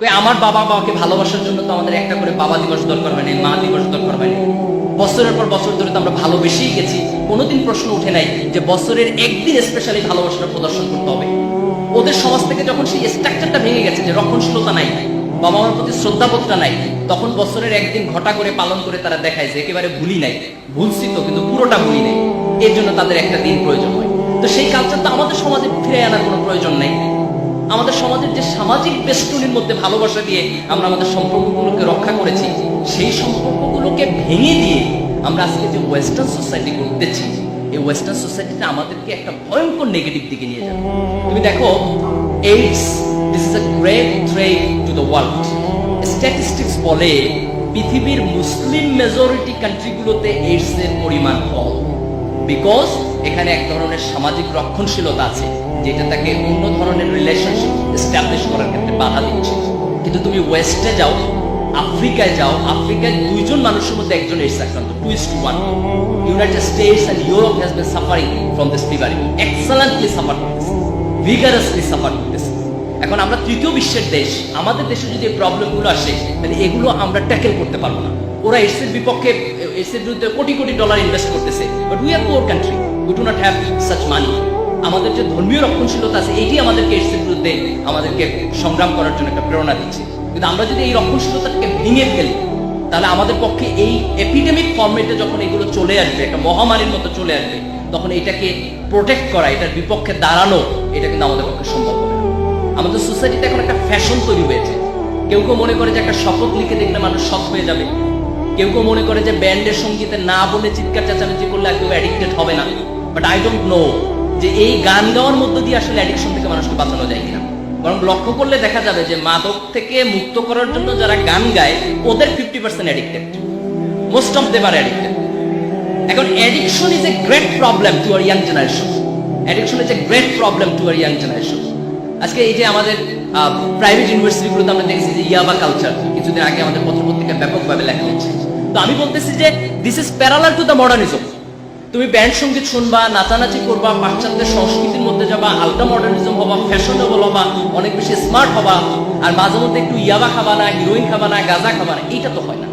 আমার বাবা বাবাকে ভালোবাসার জন্য তো আমাদের একটা করে বাবা দিবস দরকার হয় নাই, মা দিবস দরকার হয় নাই। বছরের পর বছর ধরে তো আমরা ভালোবেসেই গেছি। কোনোদিন প্রশ্ন উঠে নাই যে বছরের একদিন স্পেশালি ভালোবাসাটা প্রদর্শন করতে হবে। ওদের সমাজ থেকে যখন সেই স্ট্রাকচারটা ভেঙে গেছে যে রক্ষণশীলতা নাই, বাবা মার প্রতি শ্রদ্ধাবোধটা নাই, তখন বছরের একদিন ঘটা করে পালন করে তারা দেখায় যে একেবারে ভুলি নাই। ভুলছি তো, কিন্তু পুরোটা ভুলি নাই। এর জন্য তাদের একটা দিন প্রয়োজন হয়। তো সেই কালচার তো আমাদের সমাজে ফিরে আনার কোনো প্রয়োজন নাই। আমাদের সমাজের যে সামাজিক বেষ্টনীর মধ্যে ভালোবাসা দিয়ে আমরা আমাদের সম্পর্কগুলোকে রক্ষা করেছি, সেই সম্পর্কগুলোকে ভেঙে দিয়ে আমরা আজকে যে ওয়েস্টার্ন সোসাইটি করতেছি এই ওয়েস্টার্ন সোসাইটিটা আমাদেরকে একটা ভয়ঙ্কর নেগেটিভ দিকে নিয়ে যাবে। তুমি দেখো AIDS this is a great threat to the world statistics বলে পৃথিবীর মুসলিম মেজরিটি কান্ট্রিগুলোতে এইডস এর পরিমাণ কম। বিকজ এখানে এক ধরনের সামাজিক রক্ষণশীলতা আছে, যেটা তাকে অন্য ধরনের রিলেশনশিপ এস্টাবলিশ করার ক্ষেত্রে বাধা দিচ্ছে। কিন্তু তুমি ওয়েস্টে যাও, আফ্রিকায় যাও, আফ্রিকায় দুইজন মানুষের মধ্যে একজন এইডস আক্রান্ত two is to one United States and Europe has been suffering from this excellently suffer করতেছে ভিগারাসলি সাফার করতেছে এখন আমরা তৃতীয় বিশ্বের দেশ, আমাদের দেশে যদি প্রবলেমগুলো আসে, তাহলে এগুলো আমরা ট্যাকেল করতে পারব না। ওরা এসের বিপক্ষে এসের বিরুদ্ধে কোটি কোটি ডলার ইনভেস্ট করতেছে but we are poor country we do not have such money আমাদের যে ধর্মীয় রক্ষণশীলতা আছে, এইটি আমাদেরকে এসের বিরুদ্ধে আমাদেরকে সংগ্রাম করার জন্য একটা প্রেরণা দিচ্ছে। কিন্তু আমরা যদি এই রক্ষণশীলতাটাকে ভেঙে ফেলি, তাহলে আমাদের পক্ষে এই এপিডেমিক ফর্মেটে যখন এগুলো চলে আসবে, একটা মহামারীর মতো চলে আসবে, তখন এটাকে প্রোটেক্ট করা, এটার বিপক্ষে দাঁড়ানো, এটা কিন্তু আমাদের পক্ষে সম্ভব হবে আমাদের সোসাইটিতে এখন একটা ফ্যাশন তৈরি হয়েছে। কেউ কেউ মনে করে যে একটা শপথ লিখে দেখলে মানুষ সৎ হয়ে যাবে। কেউ কেউ মনে করে যে ব্যান্ডের সঙ্গীতে না বলে চিৎকার, চেঁচামেচি করলে একদম অ্যাডিক্টেড হবে না। বাট আই ডোন্ট নো যে এই গান গাওয়ার মধ্য দিয়ে আসলে অ্যাডিকশন থেকে মানুষকে বাঁচানো যায় কিনা। বরং লক্ষ্য করলে দেখা যাবে যে মাদক থেকে মুক্ত করার জন্য যারা গান গায়, ওদের fifty percent addicted most of them are addicted এখন addiction is a great problem to our young generation addiction is a great problem to our young generation আজকে এই যে আমাদের প্রাইভেট ইউনিভার্সিটিগুলোতে আমরা দেখছি যে ইয়াবা কালচার কিছুদিন আগে আমাদের পত্রপত্রিকায় ব্যাপকভাবে লেখা হচ্ছে তো আমি বলতেছি যে this is parallel to the modernism তুমি ব্যান্ড সংগীত শুনবা, নাচানাচি করবা, পাশ্চাত্যের সংস্কৃতির মধ্যে যাবা, আলট্রা মডার্নিজম হবা, ফ্যাশনেবল হবা, অনেক বেশি স্মার্ট হবা, আর মাঝে মধ্যে একটু ইয়াবা খাবা না, হিরোইন খাবা না, গাঁজা খাবা না, এইটা তো হয় না।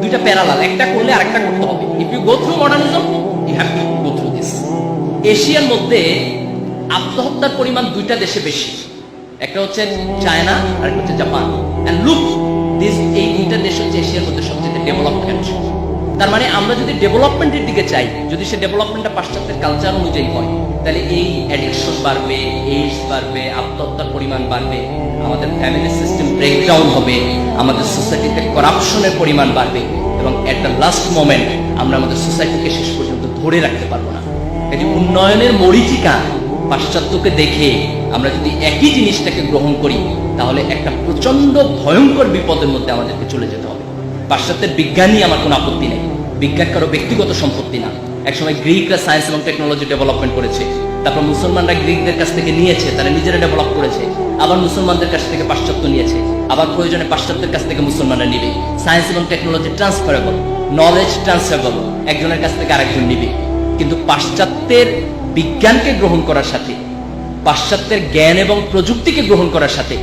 দুইটা প্যারালাল, একটা করলে আরেকটা করতে হবে। If you go through modernism you have to go through this এশিয়ার মধ্যে আত্মহত্যার পরিমাণ দুইটা দেশে বেশি। একটা হচ্ছে চায়না আর একটা হচ্ছে জাপান। এন্ড লুক দিস এই দুইটা দেশ হচ্ছে এশিয়ার মধ্যে সবচেয়ে ডেভেলপ কান্ট্রি তার মানে আমরা যদি ডেভেলপমেন্টের দিকে চাই, যদি সে ডেভেলপমেন্টটা পাশ্চাত্যের কালচার অনুযায়ী হয়, তাহলে এই অ্যাডিকশন বাড়বে এইডস বাড়বে, আত্মহত্যার পরিমাণ বাড়বে, আমাদের ফ্যামিলি সিস্টেম ব্রেকডাউন হবে, আমাদের সোসাইটিতে করাপশনের পরিমাণ বাড়বে এবং এট দ্য লাস্ট মোমেন্ট আমরা আমাদের সোসাইটিকে শেষ পর্যন্ত ধরে রাখতে পারব না। এই উন্নয়নের মরিচিকা পাশ্চাত্যকে দেখে আমরা যদি একই জিনিসটাকে গ্রহণ করি, তাহলে একটা প্রচণ্ড ভয়ঙ্কর বিপদের মধ্যে আমাদেরকে চলে যেতে হবে। পাশ্চাত্যের বিজ্ঞানী আমার কোনো আপত্তি নেই। বিজ্ঞান কারও ব্যক্তিগত সম্পত্তি না। একসময় গ্রিকরা সায়েন্স এবং টেকনোলজি ডেভেলপমেন্ট করেছে। তারপর মুসলমানরা গ্রিকদের কাছ থেকে নিয়েছে, তারা নিজেরা ডেভেলপ করেছে। আবার মুসলমানদের কাছ থেকে পাশ্চাত্য নিয়েছে। আবার প্রয়োজনে পাশ্চাত্যের কাছ থেকে মুসলমানরা নিবে। সায়েন্স এবং টেকনোলজি ট্রান্সফারেবল নলেজ ট্রান্সফারেবল একজনের কাছ থেকে আরেকজন নিবে। কিন্তু পাশ্চাত্যের বিজ্ঞানকে গ্রহণ করার সাথে, পাশ্চাত্যের জ্ঞান এবং প্রযুক্তিকে গ্রহণ করার সাথে,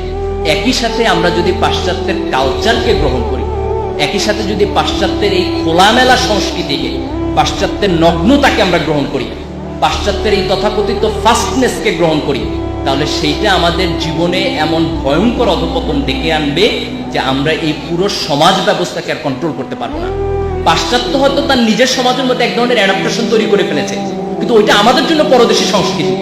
একই সাথে আমরা যদি পাশ্চাত্যের কালচারকে গ্রহণ করি একই সাথে যদি পাশ্চাত্যের এই খোলামেলা সংস্কৃতিকে, পাশ্চাত্যের নগ্নতাকে আমরা গ্রহণ করি, পাশ্চাত্যের এই তথাকথিত ফাস্টনেসকে গ্রহণ করি, তাহলে সেইটা আমাদের জীবনে এমন ভয়ঙ্কর অধপতন ডেকে আনবে যে আমরা এই পুরো সমাজ ব্যবস্থাকে আর কন্ট্রোল করতে পারব না। পাশ্চাত্য হয়তো তার নিজের সমাজের মধ্যে এক ধরনের অ্যাডাপ্টেশন তৈরি করে ফেলেছে, কিন্তু ওইটা আমাদের জন্য পরদেশী সংস্কৃতি।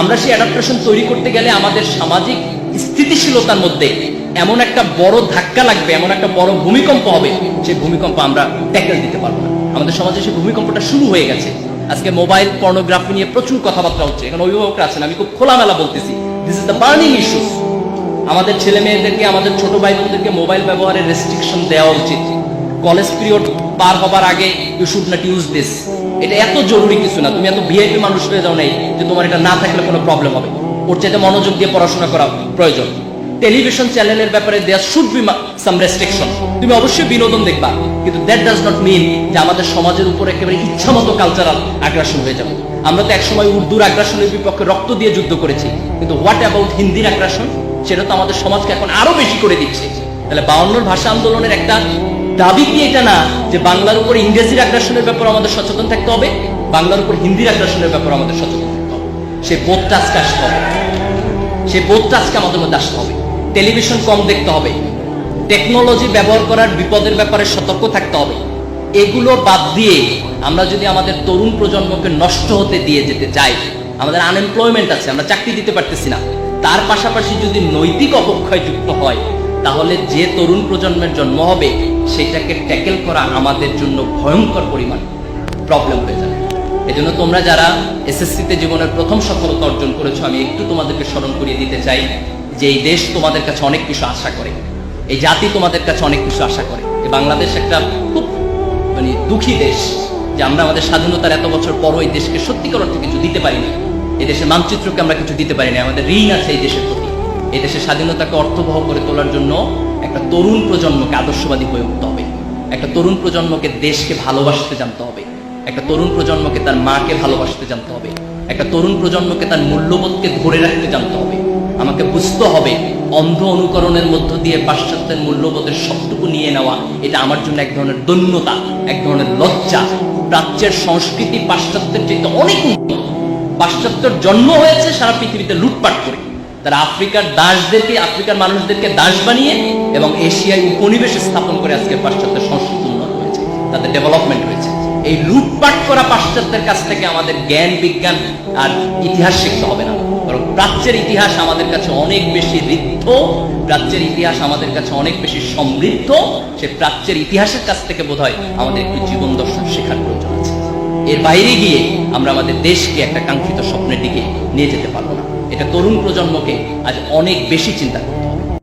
আমরা সেই অ্যাডাপ্টেশন তৈরি করতে গেলে আমাদের সামাজিক স্থিতিশীলতার মধ্যে এমন একটা বড় ধাক্কা লাগবে, এমন একটা বড় ভূমিকম্প হবে সেই ভূমিকম্প আমরা ট্যাকেল দিতে পারব না। আমাদের সমাজে সেই ভূমিকম্পটা শুরু হয়ে গেছে। আজকে মোবাইল পর্নোগ্রাফি নিয়ে প্রচুর কথাবার্তা হচ্ছে। এখন অভিভাবকরা আছেন, আমি খুব খোলামেলা বলতেছি। This is the burning issues আমাদের ছেলে মেয়েদেরকে, আমাদের ছোট ভাই বোনদেরকে মোবাইল ব্যবহারের রেস্ট্রিকশন দেওয়া উচিত। কলেজ পিরিয়ড পার হবার আগে you should not use this এটা এত জরুরি কিছু না। তুমি এত ভিআইপি মানুষ হয়ে যাও নাই যে তোমার এটা না থাকলে কোনো প্রবলেম হবে। ওর চাইতে মনোযোগ দিয়ে পড়াশোনা করা প্রয়োজন। টেলিভিশন চ্যানেলের ব্যাপারে there should be some restriction তুমি অবশ্যই বিনোদন দেখবা, কিন্তু দ্যাট ডাজ নট মিন যে আমাদের সমাজের উপর একেবারে ইচ্ছা মতো কালচারাল আগ্রাসন হয়ে যাবে। আমরা তো একসময় উর্দুর আগ্রাসনের বিপক্ষে রক্ত দিয়ে যুদ্ধ করেছি, কিন্তু হোয়াট অ্যাবাউট হিন্দির আগ্রাসন সেটা তো আমাদের সমাজকে এখন আরও বেশি করে দিচ্ছে। তাহলে বাউন্নর ভাষা আন্দোলনের একটা দাবি কি এটা না, যে বাংলার উপর ইংরেজির আগ্রাসনের ব্যাপারে আমাদের সচেতন থাকতে হবে? বাংলার উপর হিন্দির আগ্রাসনের ব্যাপারে আমাদের সচেতন থাকতে হবে। সে বোধটা আজকে আসতে হবে। সে বোধটা আজকে আমাদের মধ্যে আসতে হবে। টেলিভিশন কম দেখতে হবে। টেকনোলজি ব্যবহার করার বিপদের ব্যাপারে সতর্ক থাকতে হবে। এগুলো বাদ দিয়ে আমরা যদি আমাদের তরুণ প্রজন্মকে নষ্ট হতে দিয়ে যেতে চাই, আমাদের আনএমপ্লয়মেন্ট আছে, আমরা চাকরি দিতে পারতেছি না। তার পাশাপাশি যদি নৈতিক অবক্ষয় যুক্ত হয়, তাহলে যে তরুণ প্রজন্মের জন্ম হবে, সেটাকে ট্যাকেল করা আমাদের জন্য ভয়ঙ্কর পরিমাণ প্রবলেম হয়ে যাবে। এজন্য তোমরা যারা এসএসসিতে জীবনের প্রথম সফলতা অর্জন করেছ, আমি একটু তোমাদেরকে স্মরণ করিয়ে দিতে চাই। যে এই দেশ তোমাদের কাছে অনেক কিছু আশা করে, এই জাতি তোমাদের কাছে অনেক কিছু আশা করে। এই বাংলাদেশ একটা খুব মানে দুঃখী দেশ যে আমরা আমাদের স্বাধীনতার এত বছর পরও এই দেশকে সত্যিকার অর্থে কিছু দিতে পারিনি এই দেশের মানচিত্রকে আমরা কিছু দিতে পারিনি আমাদের ঋণ আছে এই দেশের প্রতি। এই দেশের স্বাধীনতাকে অর্থবহ করে তোলার জন্য একটা তরুণ প্রজন্মকে আদর্শবাদী হয়ে উঠতে হবে। একটা তরুণ প্রজন্মকে দেশকে ভালোবাসতে জানতে হবে। একটা তরুণ প্রজন্মকে তার মাকে ভালোবাসতে জানতে হবে। একটা তরুণ প্রজন্মকে তার মূল্যবোধকে ধরে রাখতে জানতে হবে। আমাকে বুঝতে হবে অন্ধ অনুকরণের মধ্য দিয়ে পাশ্চাত্যের মূল্যবোধের সবটুকু নিয়ে নেওয়া, এটা আমার জন্য এক ধরনের দৈন্যতা, এক ধরনের লজ্জা। প্রাচ্যের সংস্কৃতি পাশ্চাত্যের চাইতে অনেক উন্নত। পাশ্চাত্যের জন্ম হয়েছে সারা পৃথিবীতে লুটপাট করে। তারা আফ্রিকার দাসদেরকে, আফ্রিকার মানুষদেরকে দাস বানিয়ে এবং এশিয়ায় উপনিবেশ স্থাপন করে আজকে পাশ্চাত্যের সংস্কৃতি উন্নত হয়েছে। তাদের ডেভেলপমেন্ট হয়েছে। এই লুটপাট করা পাশ্চাত্যের কাছ থেকে আমাদের জ্ঞান, বিজ্ঞান আর ইতিহাস শিখতে হবে না। বরং প্রাচ্যের ইতিহাস আমাদের কাছে অনেক বেশি ঋদ্ধ, প্রাচ্যের ইতিহাস আমাদের কাছে অনেক বেশি সমৃদ্ধ। সে প্রাচ্যের ইতিহাসের কাছ থেকে বোধ হয় আমাদের একটু জীবন দর্শন শেখার প্রয়োজন আছে। এর বাইরে গিয়ে আমরা আমাদের দেশকে একটা কাঙ্ক্ষিত স্বপ্নের দিকে নিয়ে যেতে পারব না। এটা তরুণ প্রজন্মকে আজ অনেক বেশি চিন্তা হবে।